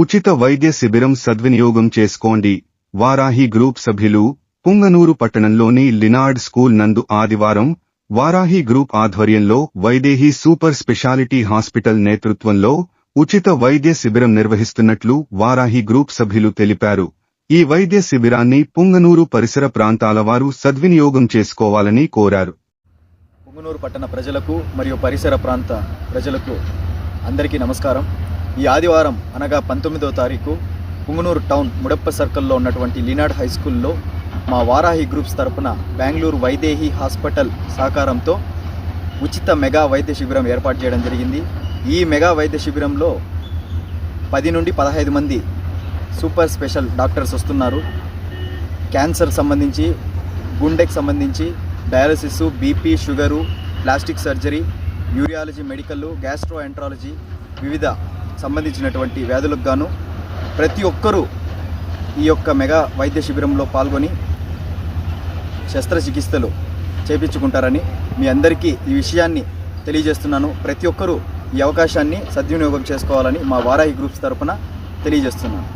ఉచిత వైద్య శిబిరం సద్వినియోగం చేసుకోండి. వారాహి గ్రూప్ సభ్యులు పుంగనూరు పట్టణంలోని లినార్డ్ స్కూల్ నందు ఆదివారం వారాహి గ్రూప్ ఆధ్వర్యంలో వైదేహి సూపర్ స్పెషాలిటీ హాస్పిటల్ నేతృత్వంలో ఉచిత వైద్య శిబిరం నిర్వహిస్తున్నట్లు వారాహి గ్రూప్ సభ్యులు తెలిపారు. ఈ వైద్య శిబిరాన్ని పుంగనూరు పరిసర ప్రాంతాల వారు సద్వినియోగం చేసుకోవాలని కోరారు. పుంగనూరు పట్టణ ప్రజలకు మరియు పరిసర ప్రాంత ప్రజలకు అందరికీ నమస్కారం. ఈ ఆదివారం అనగా పంతొమ్మిదవ తారీఖు పుంగనూరు టౌన్ ముడప్ప సర్కిల్లో ఉన్నటువంటి లీనాడ్ హై స్కూల్లో మా వారాహి గ్రూప్స్ తరపున బెంగళూరు వైదేహి హాస్పిటల్ సహకారంతో ఉచిత మెగా వైద్య శిబిరం ఏర్పాటు చేయడం జరిగింది. ఈ మెగా వైద్య శిబిరంలో పది నుండి పదహైదు మంది సూపర్ స్పెషల్ డాక్టర్స్ వస్తున్నారు. క్యాన్సర్ సంబంధించి గుండెకి సంబంధించి dialysis BP sugar plastic surgery urology medical gastro enterology వివిధ సంబంధించినటువంటి వ్యాధులకు గాను ప్రతి ఒక్కరూ ఈ యొక్క మెగా వైద్య శిబిరంలో పాల్గొని శస్త్రచికిత్సలు చేపించుకుంటారని మీ అందరికీ ఈ విషయాన్ని తెలియజేస్తున్నాను. ప్రతి ఒక్కరూ ఈ అవకాశాన్ని సద్వినియోగం చేసుకోవాలని మా వారాహి గ్రూప్స్ తరపున తెలియజేస్తున్నాను.